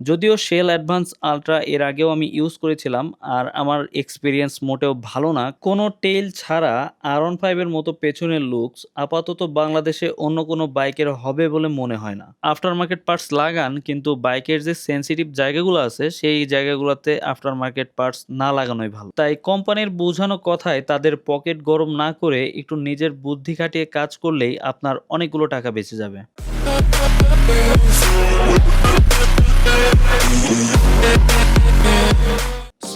যদিও shell advance ultra এর আগেও আমি ইউজ করেছিলাম, আর আমার এক্সপিরিয়েন্স মোটেও ভালো না। কোনো টেল ছাড়া আর ওয়ান ফাইভের মতো পেছনের লুকস আপাতত বাংলাদেশে অন্য কোনো বাইকের হবে বলে মনে হয় না। আফটার মার্কেট পার্টস লাগান, কিন্তু বাইকের যে সেন্সিটিভ জায়গাগুলো আছে, সেই জায়গাগুলোতে আফটার মার্কেট পার্টস না লাগানোই ভালো। তাই কোম্পানির বোঝানো কথায় তাদের পকেট গরম না করে একটু নিজের বুদ্ধি খাটিয়ে কাজ করলেই আপনার অনেকগুলো টাকা বেঁচে যাবে। Thank you.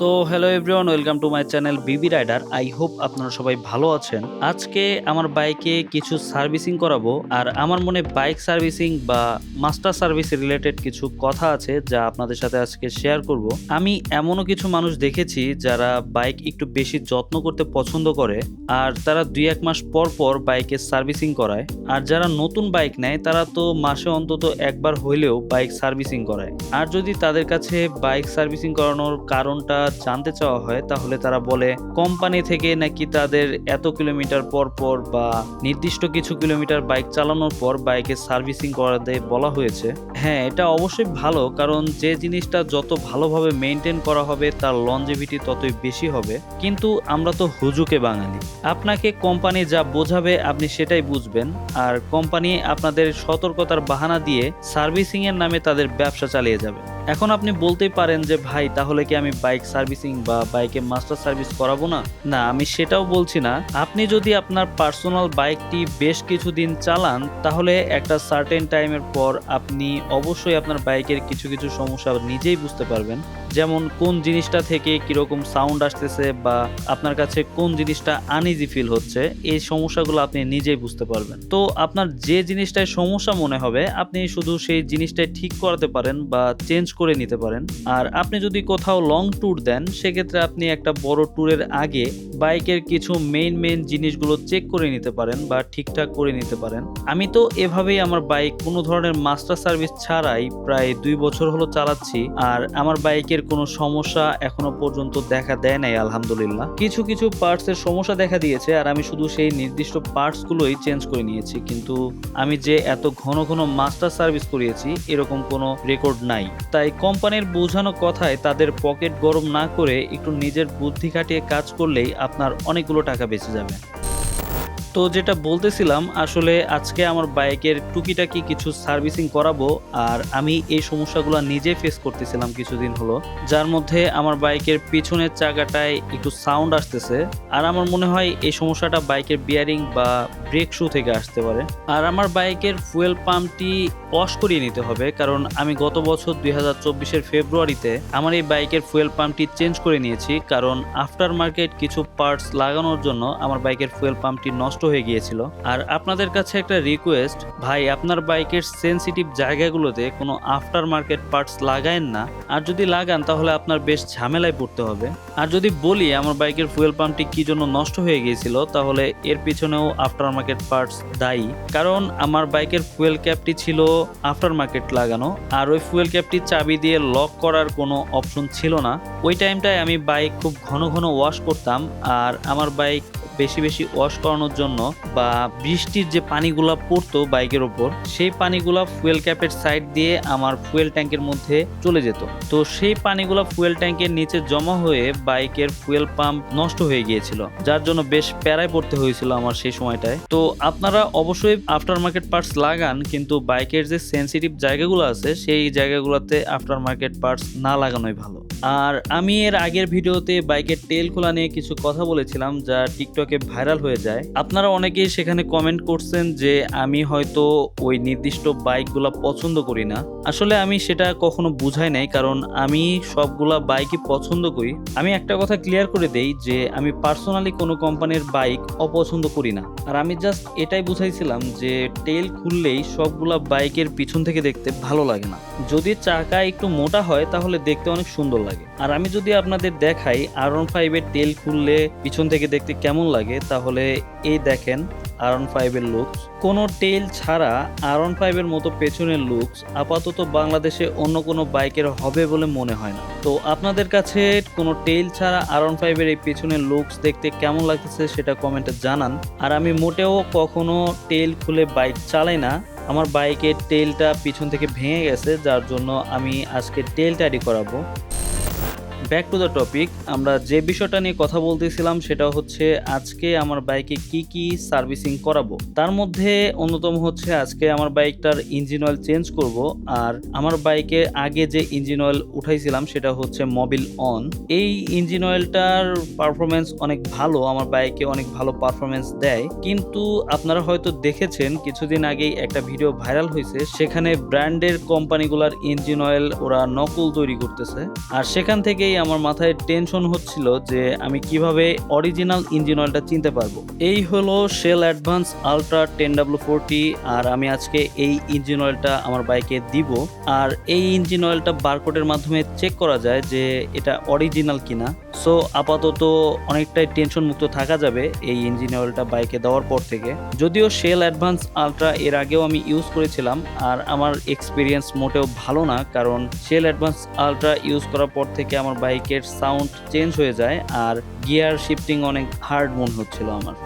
So hello everyone welcome to my channel BB rider I hope আপনারা সবাই ভালো আছেন। আজকে আমার বাইকে কিছু সার্ভিসিং করাবো, আর আমার মনে বাইক সার্ভিসিং বা মাস্টার সার্ভিস রিলেটেড কিছু কথা আছে যা আপনাদের সাথে আজকে শেয়ার করব। আমি এমনও কিছু মানুষ দেখেছি যারা বাইক একটু বেশি যত্ন করতে পছন্দ করে, আর তারা দুই এক মাস পর পর বাইকের সার্ভিসিং করায়। আর যারা নতুন বাইক নেয়, তারা তো মাসে অন্তত একবার হইলেও বাইক সার্ভিসিং করায়। আর যদি তাদের কাছে বাইক সার্ভিসিং করানোর কারণটা জানতে চাওয়া হয়, তাহলে তারা বলে, কোম্পানি থেকে নাকি তাদের এত কিলোমিটার পর পর বা নির্দিষ্ট কিছু কিলোমিটার বাইক চালানোর পর বাইকের সার্ভিসিং করাতে বলা হয়েছে? হ্যাঁ এটা অবশ্যই ভালো, কারণ যে জিনিসটা যত ভালোভাবে মেনটেন করা হবে, তার লঞ্জেভিটি ততই বেশি হবে। কিন্তু আমরা তো হুজুকে বাঙালি। আপনাকে কোম্পানি যা বোঝাবে, আপনি সেটাই বুঝবেন। আর কোম্পানি আপনাদের সতর্কতার বাহানা দিয়ে সার্ভিসিং এর নামে তাদের ব্যবসা চালিয়ে যাবে। এখন আপনি বলতেই পারেন যে, ভাই, তাহলে কি আমি বাইক সার্ভিসিং বা বাইকে মাস্টার সার্ভিস করাবো না? না, আমি সেটাও বলছি না। আপনি যদি আপনার পার্সোনাল বাইকটি বেশ কিছুদিন চালান, তাহলে একটা সার্টেন টাইমের পর আপনি অবশ্যই আপনার বাইকের কিছু কিছু সমস্যা নিজেই বুঝতে পারবেন। যেমন কোন জিনিসটা থেকে কীরকম সাউন্ড আসতেছে বা আপনার কাছে কোন জিনিসটা আনইজি ফিল হচ্ছে, এই সমস্যাগুলো আপনি নিজেই বুঝতে পারবেন। তো আপনার যে জিনিসটায় সমস্যা মনে হবে, আপনি শুধু সেই জিনিসটাই ঠিক করাতে পারেন বা চেঞ্জ করে নিতে পারেন। আর আপনি যদি কোথাও লং ট্যুর দেন, সেক্ষেত্রে আপনি একটা বড় ট্যুরের আগে বাইকের কিছু মেইন মেইন জিনিসগুলো চেক করে নিতে পারেন বা ঠিকঠাক করে নিতে পারেন। আমি তো এভাবেই আমার বাইক কোনো ধরনের মাস্টার সার্ভিস ছাড়াই প্রায় দুই বছর হলো চালাচ্ছি। আর আমার বাইকের কোনো সমস্যা এখনও পর্যন্ত দেখা দেয় নাই, আলহামদুলিল্লাহ। কিছু কিছু পার্টস এর সমস্যা দেখা দিয়েছে আর আমি শুধু সেই নির্দিষ্ট পার্টস গুলোই চেঞ্জ করে নিয়েছি। কিন্তু আমি যে এত ঘন ঘন মাস্টার সার্ভিস করিয়েছি, এরকম কোনো রেকর্ড নাই। তাই কোম্পানির বোঝানো কথায় তাদের পকেট গরম না করে একটু নিজের বুদ্ধি খাটিয়ে কাজ করলেই আপনার অনেকগুলো টাকা বেঁচে যাবে। তো যেটা বলতেছিলাম, আসলে আজকে আমার বাইকের টুকিটাকি কিছু সার্ভিসিং করাবো আর আমি এই সমস্যাগুলো নিজে ফেস করতেছিলাম কিছুদিন হলো, যার মধ্যে আমার বাইকের পিছনের চাকাটায় একটু সাউন্ড আসতেছে আর আমার মনে হয় এই সমস্যাটা বাইকের বিয়ারিং বা ব্রেক শু থেকে আসতে পারে। আর আমার বাইকের ফুয়েল পাম্পটি ওয়াশ করিয়ে নিতে হবে, কারণ আমি গত বছর দুই হাজার চব্বিশের ফেব্রুয়ারিতে আমার এই বাইকের ফুয়েল পাম্পটি চেঞ্জ করে নিয়েছি, কারণ আফটার মার্কেট কিছু পার্টস লাগানোর জন্য আমার বাইকের ফুয়েল পাম্পটি নষ্ট হয়ে গিয়েছিল। আর আপনাদের কাছে একটা রিকোয়েস্ট ভাই, আপনার বাইকের সেনসিটিভ জায়গাগুলোতে কোনো আফটার মার্কেট পার্টস লাগায়েন না। আর যদি লাগান, তাহলে আপনার বেশ ঝামেলায় পড়তে হবে। আর যদি বলি, আমার বাইকের ফুয়েল পাম্পটি কি জন্য নষ্ট হয়ে গিয়েছিল, তাহলে এর পিছনেও আফটার মার্কেট পার্টস দায়ী। কারণ আমার বাইকের ফুয়েল ক্যাপটি ছিল আফটার মার্কেট লাগানো, আর ওই ফুয়েল ক্যাপটি চাবি দিয়ে লক করার কোনো অপশন ছিল না। ওই টাইমটায় আমি বাইক খুব ঘন ঘন ওয়াশ করতাম, আর আমার বাইক বেশি বেশি ওয়াশ করানোর জন্য বা বৃষ্টির যে পানিগুলা পড়তো বাইকের ওপর, সেই পানিগুলা ফুয়েল ক্যাপের সাইড দিয়ে আমার ফুয়েল ট্যাঙ্কের মধ্যে চলে যেত। তো সেই পানিগুলা ফুয়েল ট্যাঙ্কের নিচে জমা হয়ে বাইকের ফুয়েল পাম্প নষ্ট হয়ে গিয়েছিল, যার জন্য বেশ প্যারায় পড়তে হয়েছিল আমার সেই সময়টায়। তো আপনারা অবশ্যই আফটার মার্কেট পার্টস লাগান, কিন্তু বাইকের যে সেন্সিটিভ জায়গাগুলো আছে, সেই জায়গাগুলোতে আফটার মার্কেট পার্টস না লাগানোই ভালো। আর আমি এর আগের ভিডিওতে বাইকের টেল খোলা নিয়ে কিছু কথা বলেছিলাম, যা টিকটকে ভাইরাল হয়ে যায়। আপনারা অনেকেই সেখানে কমেন্ট করছেন যে, আমি হয়তো ওই নির্দিষ্ট বাইকগুলো পছন্দ করি না। আসলে আমি সেটা কখনো বুঝাই নাই, কারণ আমি সবগুলা বাইকই পছন্দ করি। আমি একটা কথা ক্লিয়ার করে দেই যে, আমি পার্সোনালি কোনো কোম্পানির বাইক অপছন্দ করি না। আর আমি জাস্ট এটাই বুঝাইছিলাম যে টেল খুললেই সবগুলা বাইকের পিছন থেকে দেখতে ভালো লাগে না। যদি চাকা একটু মোটা হয়, তাহলে দেখতে অনেক সুন্দর লাগে। আর আমি যদি আপনাদের দেখাই আর ওয়ান ফাইভের টেল খুললে পিছন থেকে দেখতে কেমন লাগে, তাহলে এই দেখেন আর ওয়ান ফাইভের লুকস কোনো টেল ছাড়া আর ওয়ান ফাইভের মতো পেছনের লুকস আপাতত বাংলাদেশে অন্য কোনো বাইকের হবে বলে মনে হয় না। তো আপনাদের কাছে কোনো টেল ছাড়া আর ওয়ান ফাইভের এই পেছনের লুকস দেখতে কেমন লাগতেছে সেটা কমেন্টে জানান। আর আমি মোটেও কখনো টেল খুলে বাইক চালাই না। আমার বাইকের টেলটা পিছন থেকে ভেঙে গেছে, যার জন্য আমি আজকে টেলটা রেডি করাবো। ব্যাক টু দ্য টপিক আমরা যে বিষয়টা নিয়ে কথা বলতেছিলাম সেটা হচ্ছে আজকে আমার বাইকে কি কি সার্ভিসিং করাবো? তার মধ্যে অন্যতম হচ্ছে আজকে আমার বাইকটার ইঞ্জিন অয়েল চেঞ্জ করব, আর আমার বাইকে আগে যে ইঞ্জিন অয়েল উঠাইছিলাম সেটা হচ্ছে মবিল অন এই ইঞ্জিন অয়েলটার পারফরমেন্স অনেক ভালো, আমার বাইকে অনেক ভালো পারফরমেন্স দেয়। কিন্তু আপনারা হয়তো দেখেছেন, কিছুদিন আগেই একটা ভিডিও ভাইরাল হয়েছে, সেখানে ব্র্যান্ডের কোম্পানিগুলার ইঞ্জিন অয়েল ওরা নকল তৈরি করতেছে। আর সেখান থেকেই আমার মাথায় টেনশন হচ্ছিল যে আমি কীভাবে অরিজিনাল ইঞ্জিন অয়েলটা চিনতে পারব। এই হলো Shell advance ultra ten W forty আর আমি আজকে এই ইঞ্জিন অয়েলটা আমার বাইকে দিব। আর এই ইঞ্জিন অয়েলটা বারকোডের মাধ্যমে চেক করা যায় যে এটা অরিজিনাল কিনা। সো আপাতত অনেকটাই টেনশন মুক্ত থাকা যাবে এই ইঞ্জিন অয়েলটা বাইকে দেওয়ার পর থেকে। যদিও শেল অ্যাডভান্স আলট্রা এর আগেও আমি ইউজ করেছিলাম আর আমার এক্সপিরিয়েন্স মোটেও ভালো না, কারণ শেল অ্যাডভান্স আলট্রা ইউজ করার পর থেকে আমার বাইকের সাউন্ড চেঞ্জ হয়ে যায় আর গিয়ার শিফটিং অনেক হার্ড মনে হচ্ছিল আমার।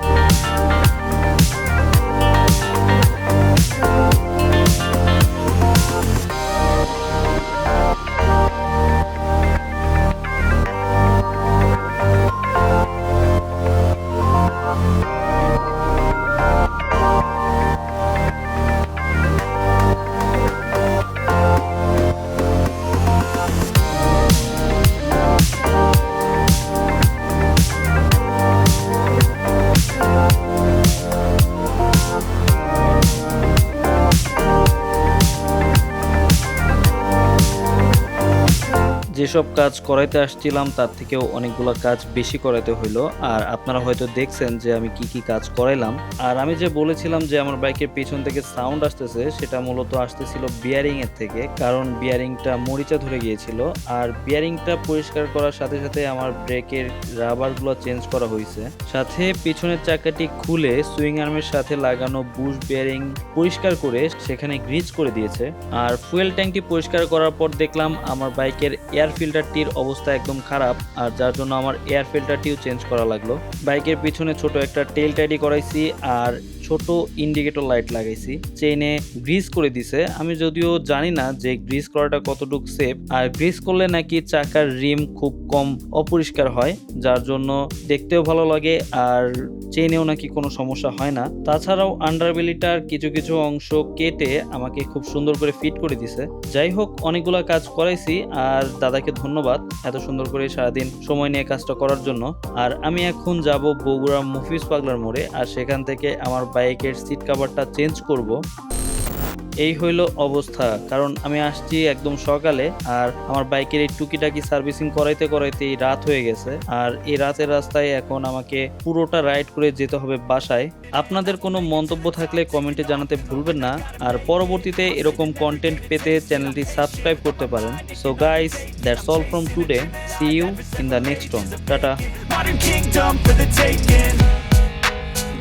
যেসব কাজ করাইতে আসছিলাম, তার থেকেও অনেকগুলো কাজ বেশি করাইতে হইল। আর আপনারা হয়তো দেখছেন যে আমি কি কি কাজ করাইলাম। আর আমি যে বলেছিলাম যে আমার বাইকের পেছন থেকে সাউন্ড আসতেছে, সেটা মূলত আসতেছিল বিয়ারিং এর থেকে, কারণ বিয়ারিংটা মরিচা ধরে গিয়েছিল। আর বিয়ারিংটা পরিষ্কার করার সাথে সাথে আমার ব্রেকের রাবারগুলো চেঞ্জ করা হয়েছে সাথে পিছনের চাকাটি খুলে সুইং আর্মের সাথে লাগানো বুশ বিয়ারিং পরিষ্কার করে সেখানে গ্রিজ করে দিয়েছে। আর ফুয়েল ট্যাঙ্কটি পরিষ্কার করার পর দেখলাম আমার বাইকের এয়ার ফিল্টারটির অবস্থা একদম খারাপ, আর যার জন্য আমার এয়ার ফিল্টারটিও চেঞ্জ করা লাগল। বাইকের পিছনে ছোট একটা টেল টাইডি করাইছি, আর ছোট ইন্ডিকেটর লাইট লাগাইছি চেইনে গ্রিজ করে দিছে। আমি যদিও জানি না যে গ্রিজ করাটা কতটুকু সেফ আর গ্রিজ করলে নাকি চাকার রিম খুব কম অপরিষ্কার হয়, যার জন্য দেখতেও ভালো লাগে আর চেইনেও নাকি কোনো সমস্যা হয় না। তাছাড়াও আন্ডারবেলিটার কিছু কিছু অংশ কেটে আমাকে খুব সুন্দর করে ফিট করে দিছে। যাই হোক, অনেকগুলো কাজ করাইছি আর দাদাকে ধন্যবাদ এত সুন্দর করে সারাদিন সময় নিয়ে কাজটা করার জন্য। আর আমি এখন যাব বগুড়া মুফিস পাগলার মোড়ে, আর সেখান থেকে আমার বাইকের সিট কাভারটা চেঞ্জ করব। এই হইল অবস্থা, কারণ আমি আসছি একদম সকালে, আর আমার বাইকের এই টুকিটাকি সার্ভিসিং করাইতে করাইতেই রাত হয়ে গেছে, আর এই রাতের রাস্তায় এখন আমাকে পুরোটা রাইড করে যেতে হবে বাসায়। আপনাদের কোনো মন্তব্য থাকলে কমেন্টে জানাতে ভুলবেন না, আর পরবর্তীতে এরকম কন্টেন্ট পেতে চ্যানেলটি সাবস্ক্রাইব করতে পারেন। So guys that's all from today see you in the next tata